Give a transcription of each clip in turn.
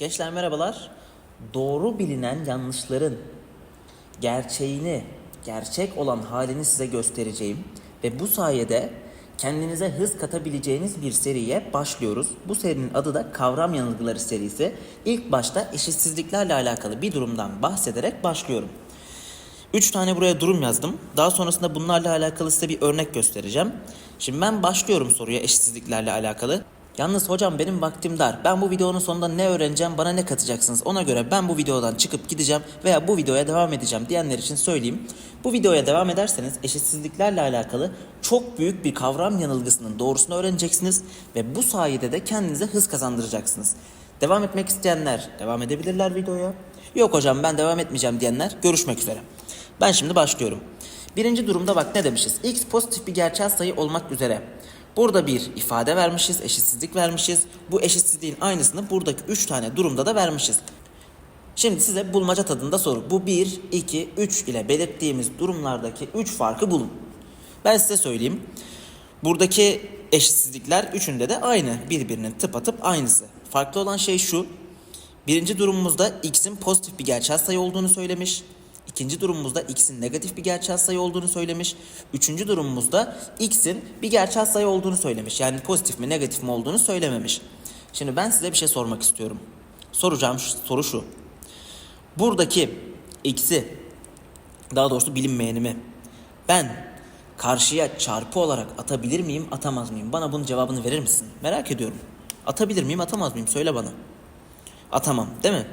Gençler merhabalar. Doğru bilinen yanlışların gerçeğini, gerçek olan halini size göstereceğim ve bu sayede kendinize hız katabileceğiniz bir seriye başlıyoruz. Bu serinin adı da kavram yanılgıları serisi. İlk başta eşitsizliklerle alakalı bir durumdan bahsederek başlıyorum. 3 tane buraya durum yazdım. Daha sonrasında bunlarla alakalı size bir örnek göstereceğim. Şimdi ben başlıyorum soruya eşitsizliklerle alakalı. Yalnız hocam benim vaktim dar. Ben bu videonun sonunda ne öğreneceğim, bana ne katacaksınız? Ona göre ben bu videodan çıkıp gideceğim veya bu videoya devam edeceğim diyenler için söyleyeyim. Bu videoya devam ederseniz eşitsizliklerle alakalı çok büyük bir kavram yanılgısının doğrusunu öğreneceksiniz ve bu sayede de kendinize hız kazandıracaksınız. Devam etmek isteyenler devam edebilirler videoya. Yok hocam ben devam etmeyeceğim diyenler görüşmek üzere. Ben şimdi başlıyorum. Birinci durumda bak ne demişiz? X pozitif bir gerçel sayı olmak üzere. Burada bir ifade vermişiz, eşitsizlik vermişiz. Bu eşitsizliğin aynısını buradaki 3 tane durumda da vermişiz. Şimdi size bulmaca tadında soru. Bu 1, 2, 3 ile belirttiğimiz durumlardaki 3 farkı bulun. Ben size söyleyeyim. Buradaki eşitsizlikler üçünde de aynı. Birbirinin tıpatıp aynısı. Farklı olan şey şu. Birinci durumumuzda x'in pozitif bir gerçel sayı olduğunu söylemiş. İkinci durumumuzda x'in negatif bir gerçel sayı olduğunu söylemiş. Üçüncü durumumuzda x'in bir gerçel sayı olduğunu söylemiş. Yani pozitif mi negatif mi olduğunu söylememiş. Şimdi ben size bir şey sormak istiyorum. Soracağım soru şu. Buradaki x'i daha doğrusu bilinmeyenimi ben karşıya çarpı olarak atabilir miyim atamaz mıyım? Bana bunun cevabını verir misin? Merak ediyorum. Atabilir miyim atamaz mıyım? Söyle bana. Atamam değil mi?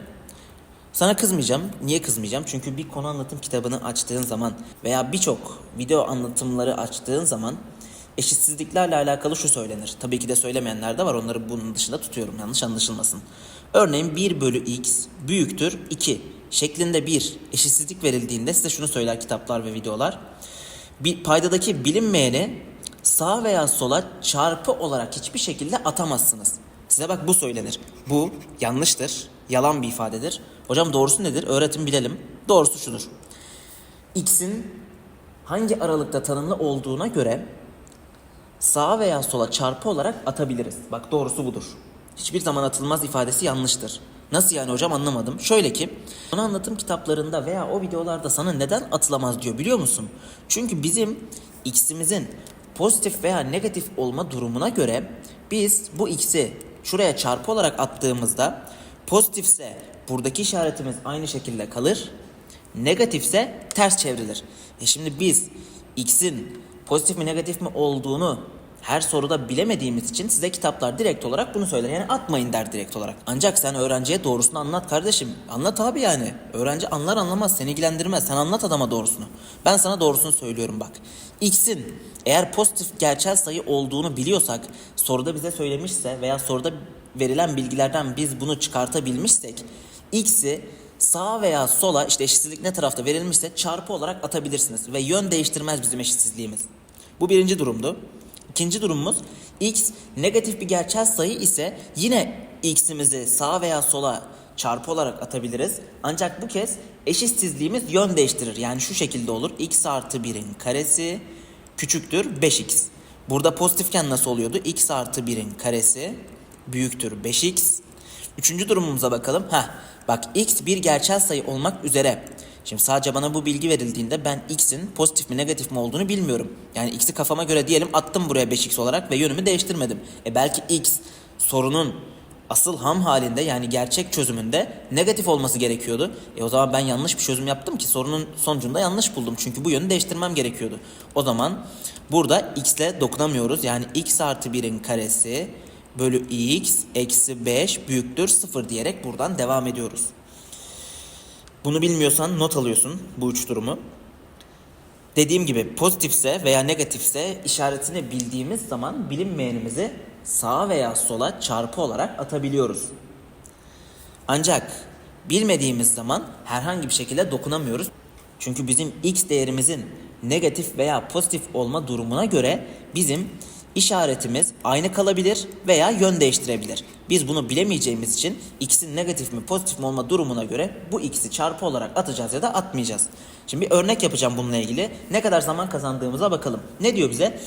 Sana kızmayacağım. Niye kızmayacağım? Çünkü bir konu anlatım kitabını açtığın zaman veya birçok video anlatımları açtığın zaman eşitsizliklerle alakalı şu söylenir. Tabii ki de söylemeyenler de var. Onları bunun dışında tutuyorum. Yanlış anlaşılmasın. Örneğin 1 bölü x büyüktür 2 şeklinde bir eşitsizlik verildiğinde size şunu söyler kitaplar ve videolar. Bir paydadaki bilinmeyeni sağ veya sola çarpı olarak hiçbir şekilde atamazsınız. Size bak bu söylenir. Bu yanlıştır. Yalan bir ifadedir. Hocam doğrusu nedir? Öğretin bilelim. Doğrusu şudur. X'in hangi aralıkta tanımlı olduğuna göre sağa veya sola çarpı olarak atabiliriz. Bak doğrusu budur. Hiçbir zaman atılmaz ifadesi yanlıştır. Nasıl yani hocam anlamadım. Şöyle ki konu anlatım kitaplarında veya o videolarda sana neden atılamaz diyor biliyor musun? Çünkü bizim x'imizin pozitif veya negatif olma durumuna göre biz bu x'i şuraya çarpı olarak attığımızda pozitifse buradaki işaretimiz aynı şekilde kalır. Negatifse ters çevrilir. E şimdi biz x'in pozitif mi negatif mi olduğunu her soruda bilemediğimiz için size kitaplar direkt olarak bunu söyler. Yani atmayın der direkt olarak. Ancak sen öğrenciye doğrusunu anlat kardeşim. Anlat abi yani. Öğrenci anlar anlamaz seni ilgilendirmez. Sen anlat adama doğrusunu. Ben sana doğrusunu söylüyorum bak. X'in eğer pozitif gerçel sayı olduğunu biliyorsak soruda bize söylemişse veya soruda verilen bilgilerden biz bunu çıkartabilmişsek x'i sağa veya sola işte eşitsizlik ne tarafta verilmişse çarpı olarak atabilirsiniz ve yön değiştirmez bizim eşitsizliğimiz. Bu birinci durumdu. İkinci durumumuz x negatif bir gerçel sayı ise yine x'imizi sağa veya sola çarpı olarak atabiliriz. Ancak bu kez eşitsizliğimiz yön değiştirir. Yani şu şekilde olur. x artı 1'in karesi küçüktür 5x. Burada pozitifken nasıl oluyordu? x artı 1'in karesi büyüktür 5x. Üçüncü durumumuza bakalım. Heh, bak x bir gerçel sayı olmak üzere. Şimdi sadece bana bu bilgi verildiğinde ben x'in pozitif mi negatif mi olduğunu bilmiyorum. Yani x'i kafama göre diyelim attım buraya 5x olarak ve yönümü değiştirmedim. E belki x sorunun asıl ham halinde yani gerçek çözümünde negatif olması gerekiyordu. E o zaman ben yanlış bir çözüm yaptım ki sorunun sonucunda yanlış buldum. Çünkü bu yönü değiştirmem gerekiyordu. O zaman burada x ile dokunamıyoruz. Yani x artı 1'in karesi bölü x eksi 5 büyüktür 0 diyerek buradan devam ediyoruz. Bunu bilmiyorsan not alıyorsun bu üç durumu. Dediğim gibi pozitifse veya negatifse işaretini bildiğimiz zaman bilinmeyenimizi sağa veya sola çarpı olarak atabiliyoruz. Ancak bilmediğimiz zaman herhangi bir şekilde dokunamıyoruz. Çünkü bizim x değerimizin negatif veya pozitif olma durumuna göre bizim işaretimiz aynı kalabilir veya yön değiştirebilir. Biz bunu bilemeyeceğimiz için x'in negatif mi pozitif mi olma durumuna göre bu x'i çarpı olarak atacağız ya da atmayacağız. Şimdi bir örnek yapacağım bununla ilgili. Ne kadar zaman kazandığımıza bakalım. Ne diyor bize?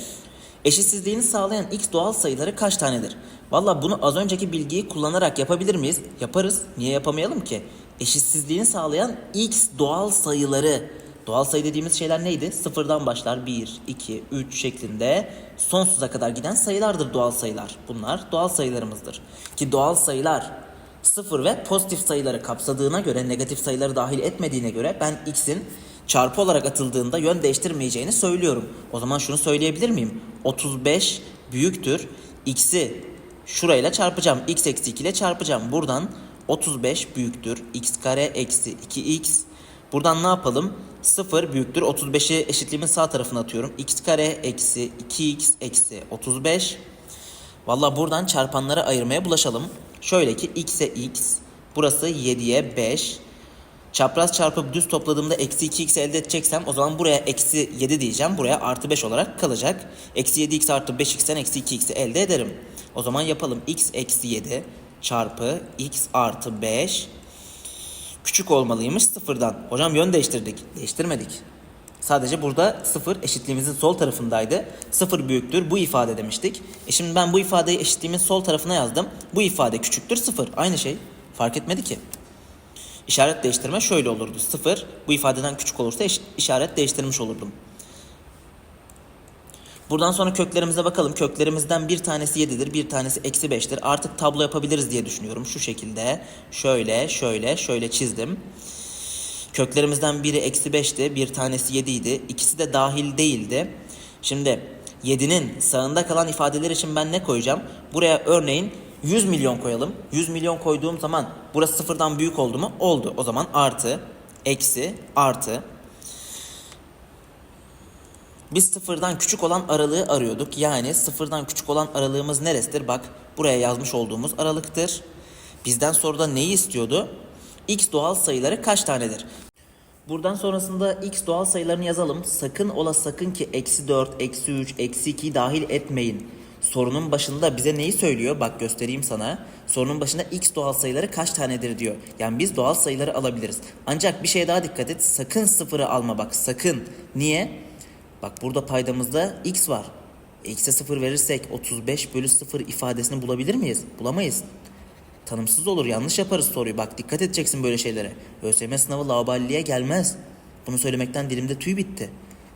Eşitsizliğini sağlayan x doğal sayıları kaç tanedir? Valla bunu az önceki bilgiyi kullanarak yapabilir miyiz? Yaparız. Niye yapamayalım ki? Eşitsizliğini sağlayan x doğal sayıları. Doğal sayı dediğimiz şeyler neydi? Sıfırdan başlar 1, 2, 3 şeklinde sonsuza kadar giden sayılardır doğal sayılar. Bunlar doğal sayılarımızdır. Ki doğal sayılar sıfır ve pozitif sayıları kapsadığına göre negatif sayıları dahil etmediğine göre ben x'in çarpı olarak atıldığında yön değiştirmeyeceğini söylüyorum. O zaman şunu söyleyebilir miyim? 35 büyüktür. X'i şurayla çarpacağım. X eksi 2 ile çarpacağım. Buradan 35 büyüktür. X kare eksi 2x. Buradan ne yapalım? 0 büyüktür. 35'i eşitliğimin sağ tarafına atıyorum. X kare eksi 2x eksi 35. Valla buradan çarpanları ayırmaya bulaşalım. Şöyle ki x'e x. Burası 7'ye 5. Çapraz çarpıp düz topladığımda eksi 2x elde edeceksem o zaman buraya eksi 7 diyeceğim. Buraya artı 5 olarak kalacak. Eksi 7x artı 5x'ten eksi 2x'i elde ederim. O zaman yapalım. x eksi 7 çarpı x artı 5 küçük olmalıymış sıfırdan. Hocam yön değiştirdik. Değiştirmedik. Sadece burada sıfır eşitliğimizin sol tarafındaydı. Sıfır büyüktür bu ifade demiştik. E şimdi ben bu ifadeyi eşitliğimin sol tarafına yazdım. Bu ifade küçüktür sıfır. Aynı şey. Fark etmedi ki. İşaret değiştirme şöyle olurdu. Sıfır bu ifadeden küçük olursa işaret değiştirmiş olurdum. Buradan sonra köklerimize bakalım. Köklerimizden bir tanesi 7'dir, bir tanesi eksi 5'tir. Artık tablo yapabiliriz diye düşünüyorum. Şu şekilde şöyle, şöyle, şöyle çizdim. Köklerimizden biri eksi 5'ti, bir tanesi 7 idi. İkisi de dahil değildi. Şimdi 7'nin sağında kalan ifadeler için ben ne koyacağım? Buraya örneğin 100 milyon koyalım. 100 milyon koyduğum zaman burası sıfırdan büyük oldu mu? Oldu. O zaman artı, eksi, artı. Biz sıfırdan küçük olan aralığı arıyorduk. Yani sıfırdan küçük olan aralığımız neresidir? Bak buraya yazmış olduğumuz aralıktır. Bizden soruda neyi istiyordu? X doğal sayıları kaç tanedir? Buradan sonrasında x doğal sayılarını yazalım. Sakın ola sakın ki eksi 4, eksi 3, eksi 2'yi dahil etmeyin. Sorunun başında bize neyi söylüyor? Bak göstereyim sana. Sorunun başında x doğal sayıları kaç tanedir diyor. Yani biz doğal sayıları alabiliriz. Ancak bir şeye daha dikkat et. Sakın sıfırı alma bak sakın. Niye? Bak burada paydamızda x var. X'e 0 verirsek 35 bölü 0 ifadesini bulabilir miyiz? Bulamayız. Tanımsız olur yanlış yaparız soruyu. Bak dikkat edeceksin böyle şeylere. ÖSYM sınavı laubaliye gelmez. Bunu söylemekten dilimde tüy bitti.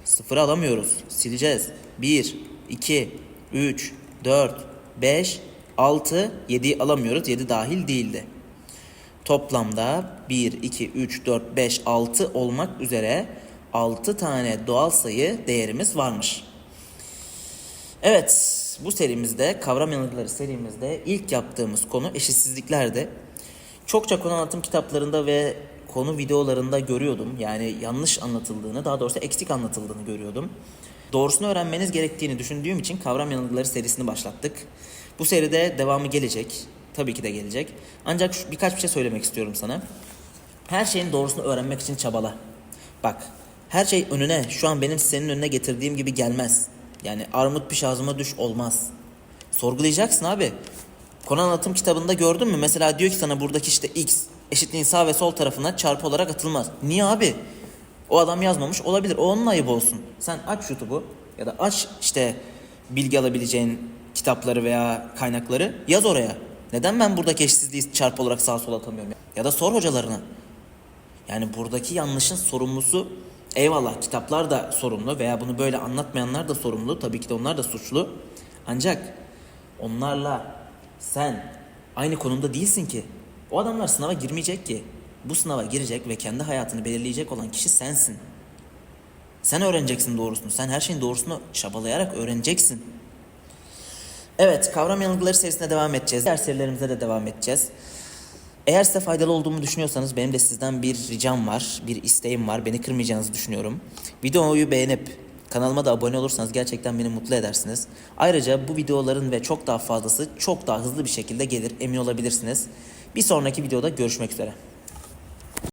Sıfırı alamıyoruz. Sileceğiz. 1, 2, 3, 4, 5, 6, 7'yi alamıyoruz. 7 dahil değildi. Toplamda 1, 2, 3, 4, 5, 6 olmak üzere 6 tane doğal sayı değerimiz varmış. Evet, bu serimizde kavram yanılgıları serimizde ilk yaptığımız konu eşitsizliklerdi. Çokça konu anlatım kitaplarında ve konu videolarında görüyordum. Yani yanlış anlatıldığını, daha doğrusu eksik anlatıldığını görüyordum. Doğrusunu öğrenmeniz gerektiğini düşündüğüm için kavram yanılgıları serisini başlattık. Bu seride devamı gelecek. Tabii ki de gelecek. Ancak birkaç bir şey söylemek istiyorum sana. Her şeyin doğrusunu öğrenmek için çabala. Bak, her şey önüne, şu an benim senin önüne getirdiğim gibi gelmez. Yani armut piş ağzıma düş olmaz. Sorgulayacaksın abi. Konu anlatım kitabında gördün mü? Mesela diyor ki sana buradaki işte x eşitliğin sağ ve sol tarafına çarpı olarak atılmaz. Niye abi? O adam yazmamış olabilir. O onun ayıbı olsun. Sen aç YouTube'u ya da aç işte bilgi alabileceğin kitapları veya kaynakları yaz oraya. Neden ben buradaki eşitsizliği çarpı olarak sağa sola atamıyorum? Ya da sor hocalarına. Yani buradaki yanlışın sorumlusu eyvallah kitaplar da sorumlu veya bunu böyle anlatmayanlar da sorumlu. Tabii ki de onlar da suçlu. Ancak onlarla sen aynı konumda değilsin ki. O adamlar sınava girmeyecek ki. Bu sınava girecek ve kendi hayatını belirleyecek olan kişi sensin. Sen öğreneceksin doğrusunu. Sen her şeyin doğrusunu çabalayarak öğreneceksin. Evet, kavram yanılgıları serisine devam edeceğiz. Diğer serilerimize de devam edeceğiz. Eğer size faydalı olduğumu düşünüyorsanız benim de sizden bir ricam var, bir isteğim var. Beni kırmayacağınızı düşünüyorum. Videoyu beğenip kanalıma da abone olursanız gerçekten beni mutlu edersiniz. Ayrıca bu videoların ve çok daha fazlası çok daha hızlı bir şekilde gelir emin olabilirsiniz. Bir sonraki videoda görüşmek üzere.